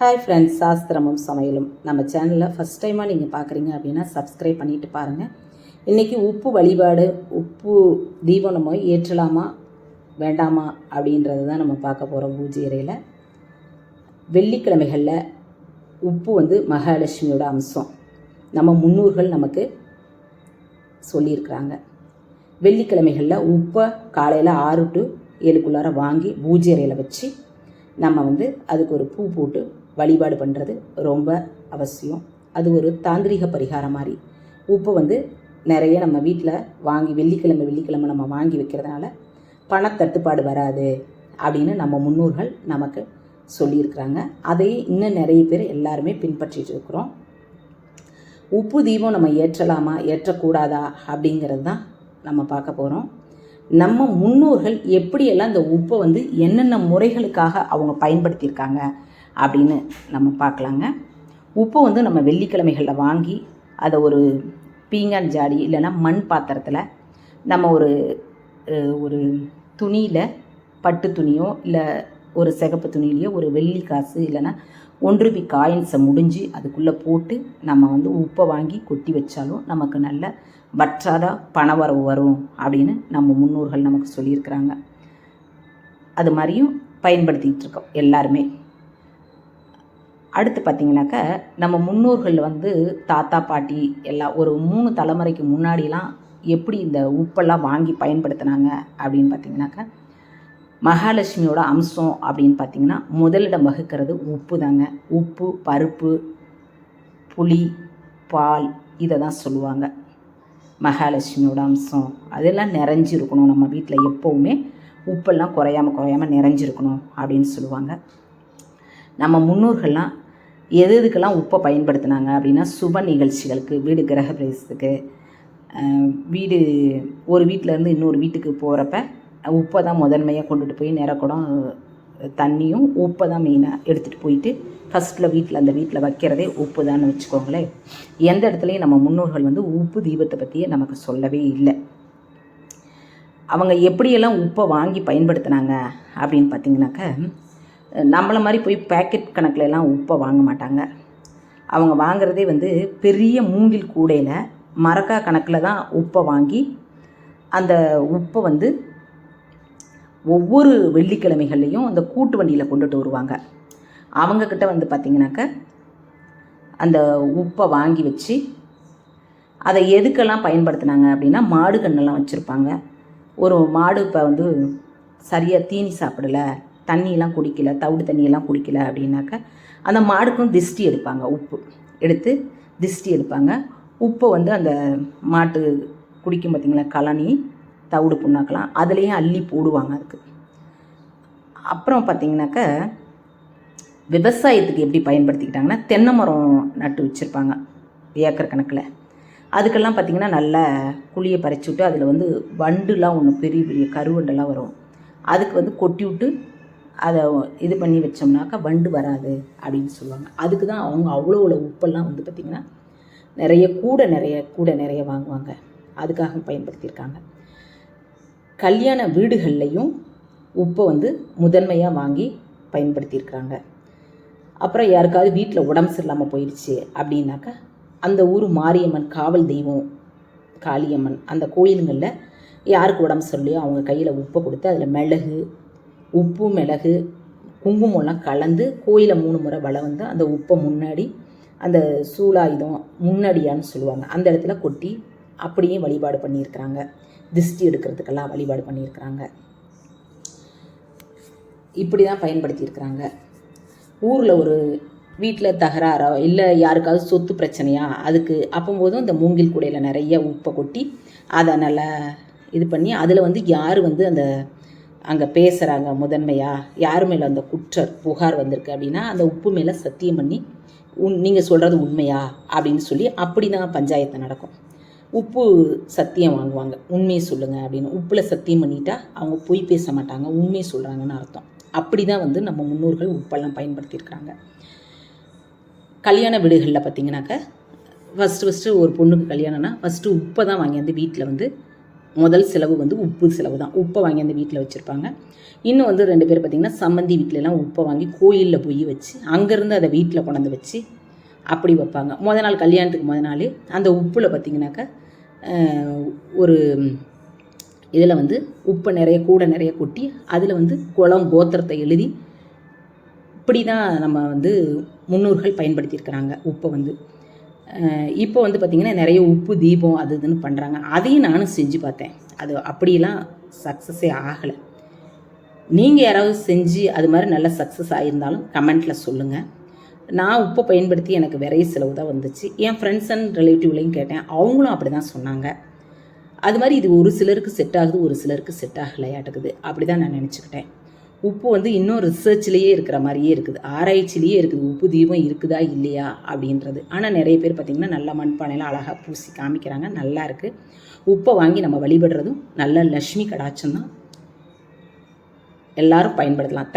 Hi friends சாஸ்திரமும் சமையலும். நம்ம சேனலில் ஃபஸ்ட் டைமாக நீங்கள் பார்க்குறீங்க அப்படின்னா சப்ஸ்கிரைப் பண்ணிட்டு பாருங்கள் இன்றைக்கி உப்பு வழிபாடு உப்பு தீபம் நம்ம ஏற்றலாமா வேண்டாமா அப்படின்றது தான் நம்ம பார்க்க போகிறோம் பூஜை அறையில். வெள்ளிக்கிழமைகளில் உப்பு வந்து மகாலட்சுமியோட அம்சம். நம்ம முன்னோர்கள் நமக்கு சொல்லியிருக்கிறாங்க. வெள்ளிக்கிழமைகளில் உப்பை காலையில் ஆறு டு ஏழுக்குள்ளார வாங்கி பூஜை அறையில் வச்சு நம்ம வந்து அதுக்கு ஒரு பூ போட்டு வழிபாடு பண்ணுறது ரொம்ப அவசியம். அது ஒரு தாந்திரிக பரிகாரம் மாதிரி. உப்பு வந்து நிறைய நம்ம வீட்டில் வாங்கி வெள்ளிக்கிழமை வெள்ளிக்கிழமை நம்ம வாங்கி வைக்கிறதுனால பணத்தட்டுப்பாடு வராது அப்படின்னு நம்ம முன்னோர்கள் நமக்கு சொல்லியிருக்கிறாங்க. அதையே இன்னும் நிறைய பேர் எல்லாருமே பின்பற்றிட்டு இருக்கிறோம். உப்பு தீபம் நம்ம ஏற்றலாமா ஏற்றக்கூடாதா அப்படிங்கிறது தான் நம்ம பார்க்க போகிறோம் நம்ம முன்னோர்கள் எப்படியெல்லாம் இந்த உப்பை வந்து என்னென்ன முறைகளுக்காக அவங்க பயன்படுத்தியிருக்காங்க அப்படின்னு நம்ம பார்க்கலாங்க. உப்பு வந்து நம்ம வெள்ளிக்கிழமைகளில் வாங்கி அதை ஒரு பீங்கான் ஜாடி இல்லைன்னா மண் பாத்திரத்தில் நம்ம ஒரு ஒரு துணியில் பட்டு துணியோ இல்லை ஒரு சிகப்பு துணியிலையோ ஒரு வெள்ளி காசு இல்லைன்னா ஒன்று பி காயின்ஸை முடிஞ்சு அதுக்குள்ளே போட்டு நம்ம வந்து உப்பை வாங்கி கொட்டி வச்சாலும் நமக்கு நல்ல வற்றாத பணவரவு வரும் அப்படின்னு நம்ம முன்னோர்கள் நமக்கு சொல்லியிருக்கிறாங்க. அது மாதிரியும் பயன்படுத்திகிட்டு இருக்கோம் எல்லாருமே. அடுத்து பார்த்திங்கனாக்கா நம்ம முன்னோர்கள் வந்து தாத்தா பாட்டி எல்லாம் ஒரு மூணு தலைமுறைக்கு முன்னாடிலாம் எப்படி இந்த உப்பெல்லாம் வாங்கி பயன்படுத்தினாங்க அப்படின்னு பார்த்தீங்கன்னாக்கா மகாலட்சுமியோட அம்சம் அப்படின்னு பார்த்தீங்கன்னா முதலிடம் வகுக்கிறது உப்பு தாங்க உப்பு பருப்பு புளி பால் இதை தான் சொல்லுவாங்க. மகாலட்சுமியோட அம்சம். அதெல்லாம் நிறைஞ்சிருக்கணும் நம்ம வீட்டில் எப்போவுமே. உப்பெல்லாம் குறையாம குறையாம நிறைஞ்சிருக்கணும் அப்படின்னு சொல்லுவாங்க. நம்ம முன்னோர்கள்லாம் எது எதுக்கெல்லாம் உப்பை பயன்படுத்தினாங்க அப்படின்னா சுப நிகழ்ச்சிகளுக்கு வீடு கிரக பிரவேசத்துக்கு வீடு ஒரு வீட்டிலேருந்து இன்னொரு வீட்டுக்கு போகிறப்ப உப்பை தான் முதன்மையாக கொண்டுட்டு போய் நிறக்கூடம் தண்ணியும் உப்பை தான் மெயினாக எடுத்துகிட்டு போயிட்டு ஃபஸ்ட்டில் வீட்டில் அந்த வீட்டில் வைக்கிறதே உப்பு தான் வச்சுக்கோங்களேன். எந்த இடத்துலையும் நம்ம முன்னோர்கள் வந்து உப்பு தீபத்தை பற்றியே நமக்கு சொல்லவே இல்லை. அவங்க எப்படியெல்லாம் உப்பை வாங்கி பயன்படுத்தினாங்க அப்படின்னு பார்த்தீங்கன்னாக்க நம்மளை மாதிரி போய் பேக்கெட் கணக்கில் எல்லாம் உப்பை வாங்க மாட்டாங்க. அவங்க வாங்குறதே வந்து பெரிய மூங்கில் கூடையில் மரக்கா கணக்கில் தான் உப்பை வாங்கி அந்த உப்பை வந்து ஒவ்வொரு வெள்ளிக்கிழமைகள்லையும் அந்த கூட்டு வண்டியில் கொண்டுட்டு வருவாங்க. அவங்கக்கிட்ட வந்து பார்த்திங்கனாக்க அந்த உப்பை வாங்கி வச்சு அதை எதுக்கெல்லாம் பயன்படுத்தினாங்க அப்படின்னா மாடு கண்ணெல்லாம் வச்சுருப்பாங்க. ஒரு மாடு இப்போ வந்து சரியாக தீனி சாப்பிடல தண்ணியெல்லாம் குடிக்கல தவிடு தண்ணியெல்லாம் குடிக்கல அப்படின்னாக்கா அந்த மாடுக்கும் திஷ்டி எடுப்பாங்க உப்பு. எடுத்து திஷ்டி எடுப்பாங்க. உப்பை வந்து அந்த மாட்டு குடிக்கும் பார்த்திங்களா கழனி தவிடு புண்ணாக்கலாம் அதுலேயும் அள்ளி போடுவாங்க அதுக்கு. அப்புறம் பார்த்திங்கனாக்கா விவசாயத்துக்கு எப்படி பயன்படுத்திக்கிட்டாங்கன்னா தென்னை மரம் நட்டு வச்சுருப்பாங்க ஏக்கர் கணக்கில். அதுக்கெல்லாம் பார்த்திங்கன்னா நல்லா குழியை பறிச்சு விட்டு அதில் வந்து வண்டுலாம் ஒன்று பெரிய பெரிய கருவண்டெல்லாம் வரும். அதுக்கு வந்து கொட்டி விட்டு அதை இது பண்ணி வச்சோம்னாக்கா வண்டு வராது அப்படின்னு சொல்லுவாங்க. அதுக்கு தான் அவங்க அவ்வளோ அவ்வளோ உப்பெல்லாம் வந்து பார்த்திங்கன்னா நிறைய கூட நிறைய கூட நிறைய வாங்குவாங்க. அதுக்காக பயன்படுத்தியிருக்காங்க. கல்யாண வீடுகள்லையும் உப்பை வந்து முதன்மையாக வாங்கி பயன்படுத்தியிருக்காங்க. அப்புறம் யாருக்காவது வீட்டில் உடம்பு சரியில்லாமல் போயிடுச்சு அப்படின்னாக்கா அந்த ஊர் மாரியம்மன் காவல் தெய்வம் காளியம்மன் அந்த கோயிலுங்களில் யாருக்கு உடம்பு சரியில்லையோ அவங்க கையில் உப்பை கொடுத்து அதில் மிளகு உப்பு மிளகு குங்குமம்லாம் கலந்து கோயிலை மூணு முறை வளம் வந்து அந்த உப்பை முன்னாடி அந்த சூலாயுதம் முன்னாடியான்னு சொல்லுவாங்க. அந்த இடத்துல கொட்டி அப்படியே வழிபாடு பண்ணியிருக்கிறாங்க. திஷ்டி எடுக்கிறதுக்கெல்லாம் வழிபாடு பண்ணியிருக்கிறாங்க. இப்படி தான் பயன்படுத்தியிருக்கிறாங்க. ஊரில் ஒரு வீட்டில் தகராறோ இல்லை யாருக்காவது சொத்து பிரச்சனையா? அதுக்கு அப்போம்போதும் இந்த மூங்கில் கூடையில் நிறைய உப்பை கொட்டி அதை நல்லா இது பண்ணி அதில் வந்து யார் வந்து அந்த அங்கே பேசுகிறாங்க முதன்மையாக யார் மேலே அந்த குற்ற புகார் வந்திருக்கு அப்படின்னா அந்த உப்பு மேலே சத்தியம் பண்ணி உன் நீங்கள் சொல்கிறது உண்மையா? அப்படின்னு சொல்லி அப்படி தான் பஞ்சாயத்து நடக்கும். உப்பு சத்தியம் வாங்குவாங்க. உண்மையை சொல்லுங்கள் அப்படின்னு. உப்பில் சத்தியம் பண்ணிட்டா அவங்க பொய் பேச மாட்டாங்க உண்மையை சொல்கிறாங்கன்னு அர்த்தம். அப்படி தான் வந்து நம்ம முன்னோர்கள் உப்பெல்லாம் பயன்படுத்தியிருக்கிறாங்க. கல்யாண வீடுகளில் பார்த்தீங்கன்னாக்க ஃபஸ்ட்டு ஃபஸ்ட்டு ஒரு பொண்ணுக்கு கல்யாணம்னா ஃபஸ்ட்டு உப்பை தான் வாங்கி வந்து வீட்டில் வந்து முதல் செலவு வந்து உப்பு செலவு தான் உப்பை வாங்கி அந்த வீட்டில் வச்சுருப்பாங்க. இன்னும் வந்து ரெண்டு பேர் பார்த்திங்கன்னா சம்மந்தி வீட்டிலலாம் உப்பை வாங்கி கோயிலில் போய் வச்சு அங்கேருந்து அதை வீட்டில் கொண்டாந்து வச்சு அப்படி வைப்பாங்க. முத நாள் கல்யாணத்துக்கு முத நாள் அந்த உப்பில் பார்த்திங்கனாக்கா ஒரு இதில் வந்து உப்பை நிறைய கூட நிறைய கொட்டி அதில் வந்து குளம் கோத்திரத்தை எழுதி இப்படி தான் நம்ம வந்து முன்னோர்கள் பயன்படுத்தியிருக்கிறாங்க உப்பை வந்து. இப்போ வந்து பார்த்திங்கன்னா நிறைய உப்பு தீபம் அது இதுன்னு பண்ணுறாங்க அதையும் நானும் செஞ்சு பார்த்தேன். அது அப்படிலாம் சக்ஸஸே ஆகலை. நீங்கள் யாராவது செஞ்சு அது மாதிரி நல்ல சக்ஸஸ் ஆகியிருந்தாலும் கமெண்ட்டில் சொல்லுங்கள் நான் உப்பை பயன்படுத்தி எனக்கு விரைய செலவு தான் வந்துச்சு. என் ஃப்ரெண்ட்ஸ் அண்ட் ரிலேட்டிவ்லையும் கேட்டேன். அவங்களும் அப்படி தான் சொன்னாங்க. அது மாதிரி இது ஒரு சிலருக்கு செட் ஆகுது ஒரு சிலருக்கு செட் ஆகலையாட்டுக்குது. அப்படி தான் நான் நினச்சிக்கிட்டேன். உப்பு வந்து இன்னும் ரிசர்ச்லேயே இருக்கிற மாதிரியே இருக்குது. ஆராய்ச்சிலேயே இருக்குது. உப்பு தீபம் இருக்குதா இல்லையா அப்படின்றது. ஆனால் நிறைய பேர் பார்த்திங்கன்னா நல்ல மண்பானையில் அழகாக பூசி காமிக்கிறாங்க. நல்லா இருக்குது உப்பை வாங்கி நம்ம வழிபடுறதும் நல்ல லக்ஷ்மி கடாட்சம் தான். எல்லாரும் பயன்படுத்தலாம்.